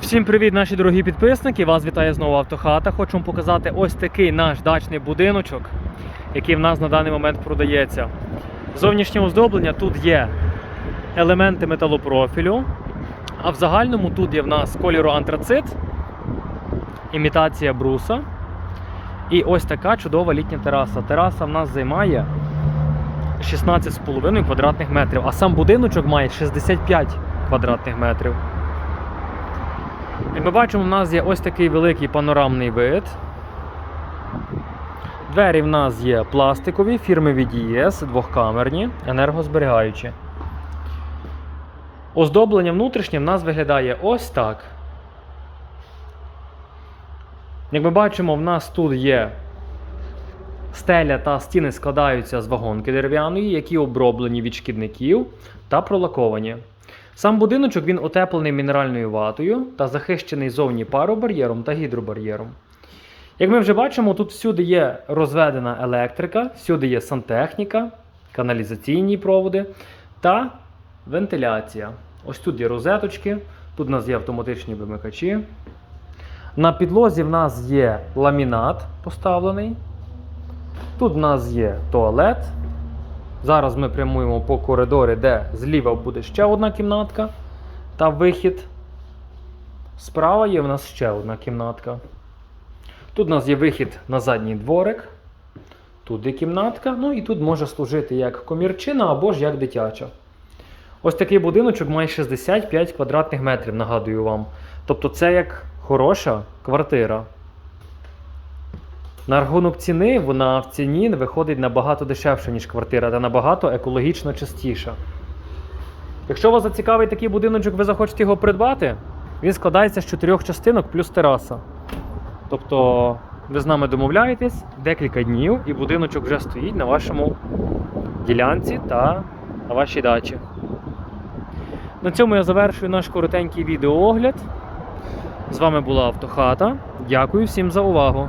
Всім привіт, наші дорогі підписники! Вас вітає знову Автохата. Хочу вам показати ось такий наш дачний будиночок, який в нас на даний момент продається. Зовнішнє оздоблення тут є елементи металопрофілю, а в загальному тут є в нас кольору антрацит, імітація бруса. І ось така чудова літня тераса. Тераса в нас займає 16,5 квадратних метрів, а сам будиночок має 65 квадратних метрів. Як ми бачимо, в нас є ось такий великий панорамний вид. Двері в нас є пластикові, фірми VDS, двохкамерні, енергозберігаючі. Оздоблення внутрішнє в нас виглядає ось так. Як ми бачимо, в нас тут є стеля та стіни складаються з вагонки дерев'яної, які оброблені від шкідників та пролаковані. Сам будиночок він утеплений мінеральною ватою та захищений зовні паробар'єром та гідробар'єром. Як ми вже бачимо, тут всюди є розведена електрика, всюди є сантехніка, каналізаційні проводи та вентиляція. Ось тут є розеточки, тут у нас є автоматичні вимикачі. На підлозі в нас є ламінат поставлений. Тут в нас є туалет. Зараз ми прямуємо по коридорі, де зліва буде ще одна кімнатка та вихід. Справа є в нас ще одна кімнатка. Тут у нас є вихід на задній дворик. Тут є кімнатка. Ну і тут може служити як комірчина або ж як дитяча. Ось такий будиночок має 65 квадратних метрів, нагадую вам. Тобто це як хороша квартира. На рахунок ціни, вона в ціні виходить набагато дешевше, ніж квартира, та набагато екологічно чистіша. Якщо вас зацікавить такий будиночок, ви захочете його придбати, він складається з чотирьох частинок плюс тераса. Тобто ви з нами домовляєтесь декілька днів, і будиночок вже стоїть на вашому ділянці та на вашій дачі. На цьому я завершую наш коротенький відеоогляд. З вами була Автохата. Дякую всім за увагу.